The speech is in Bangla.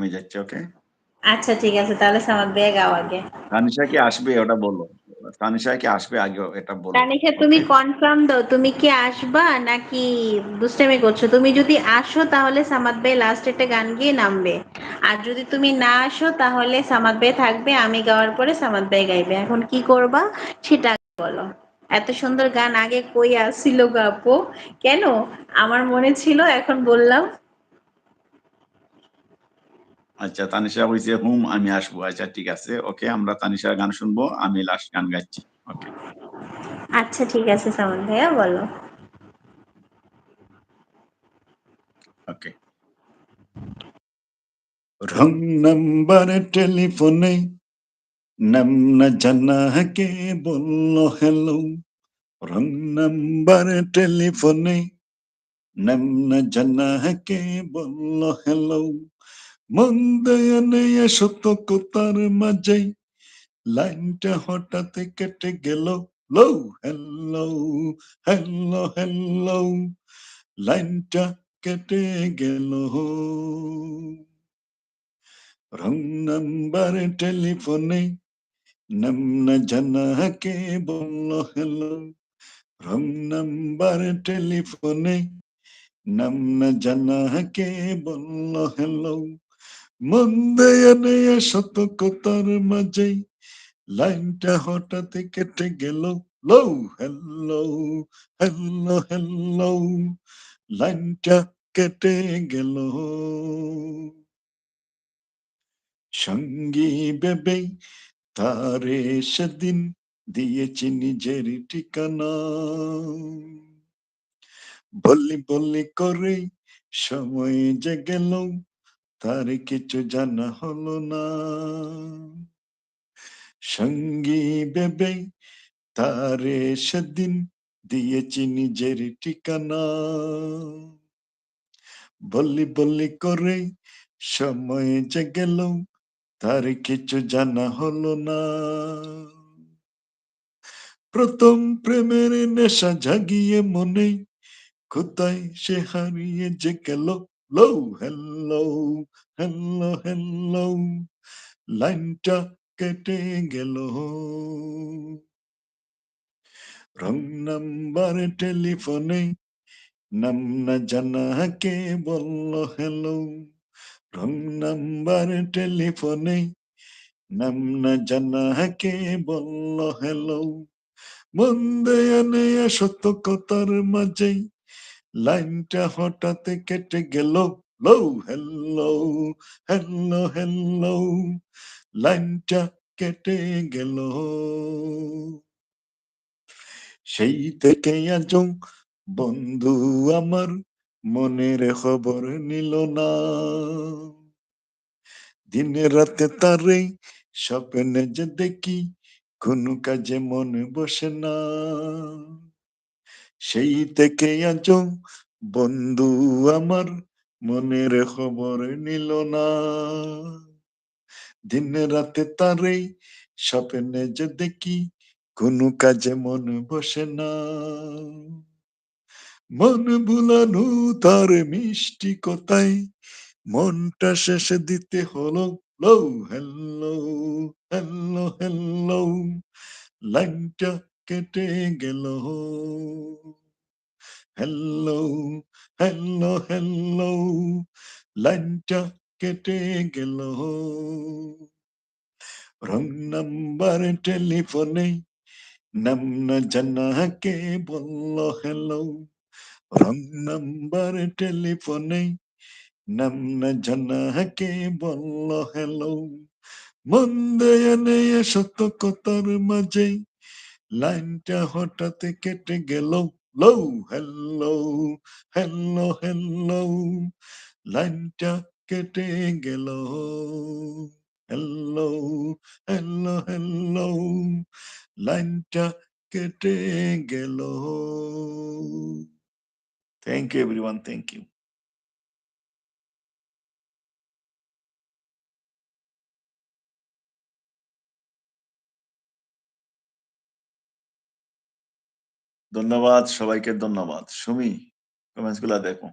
নেমে যাচ্ছে ওকে আচ্ছা ঠিক আছে তাহলে সামাদ ভাইয়া গাও আগে। তানিশা কি আসবে ওটা বলো। তানিশা কি আসবে আগে এটা বলো। তানিশা তুমি কনফার্ম দাও তুমি কি আসবা নাকি দুষ্টামি করছ? তুমি যদি আসো তাহলে সামাদ ভাই লাস্ট একটা গান গিয়ে নামবে। আর যদি তুমি না আসো তাহলে সামাদ ভাই থাকবে আমি গাওয়ার পরে সামাদ ভাই গাইবে। এখন কি করবা সেটা বলো। এত সুন্দর গান আগে কই আসছিল গাপো কেন? আমার মনে ছিল এখন বললাম। আচ্ছা তানিশা হইছে হুম আমি আসব। আচ্ছা ঠিক আছে ওকে আমরা তানিশার গান শুনব আমি লাস্ট গান গাইছি। ওকে। আচ্ছা ঠিক আছে সামাদ ভাইয়া বলো। ওকে। রং নাম্বার টেলিফোনে নাম না জানা কে বলল হ্যালো রং নাম্বার টেলিফোনে নাম না জানা কে বলল হ্যালো মন দয়ানে সতর্কতার মাঝে লাইনটা হঠাৎ কেটে গেল। লো, হ্যালো হ্যালো হ্যালো। লাইনটা কেটে গেল। রং নাম্বার টেলিফোনে নাম না জানা কে বলল, হ্যালো। রং নাম্বার টেলিফোনে নাম না জানা কে বলল, হ্যালো। মন দেয়া নেয়া সতর্কতার মাঝে লাইনটা হঠাৎ কেটে গেল। লো হ্যালো হ্যালো হ্যালো লাইনটা কেটে গেল। সঙ্গী বেবে তারে সেদিন দিয়েছি নিজের ঠিকানা। বলি বলি করে সময় যে গেল। তার কিছু জানা হলো না। সঙ্গী বেবে তারে সেদিন দিয়েছি নিজের ঠিকানা। বলি বলি করে সময় যে গেল তার কিছু জানা হলো না। প্রথম প্রেমের নেশা জাগিয়ে মনে, কোথায় সে হারিয়ে যে গেল লো হ্যালো হ্যালো হ্যালো লাইনটা কেটে গেল রং নাম্বার টেলিফোনে নাম না জানা কে বলল হ্যালো রং নাম্বার টেলিফোনে নাম না জানা কে বলল হ্যালো মন দেয়া নেয়া সত্য কথার মাঝে লাইনটা হঠাৎ কেটে গেল। লো হ্যালো হ্যালো হ্যালো লাইনটা কেটে গেল। সেই থেকে আজ বন্ধু আমার মনের খবর নিল না। দিনে রাতে তারে স্বপ্নে যে দেখি, কোনো কাজে মনে বসে না। সেই থেকে আজ বন্ধু আমার মনের খবর নিল না। দিনে রাতে তারে স্বপ্নে যে দেখি কোনো কাজে মন বসে না। মন ভুলানো তার মিষ্টি কথায় মনটা শেষে দিতে হলো হ্যালো হ্যালো হ্যালো। লাইনটা কেটে গেল। হ্যালো হ্যালো হ্যালো লাইনটা কেটে গেল। রং নাম্বার টেলিফোনে নাম না জানা কে বলল হ্যালো রং নাম্বার টেলিফোনে নাম না জানা কে বলল হ্যালো মন দেয়া নেয়া সত্য কথার মাঝে লাইনটা হঠাৎ কেটে গেল লো হ্যালো হ্যালো হ্যালো লাইনটা কেটে গেল হ্যালো হ্যালো হ্যালো লাইনটা কেটে গেল thank you everyone thank you ধন্যবাদ সবাইকে ধন্যবাদ। সুমি কমেন্টসগুলা দেখো।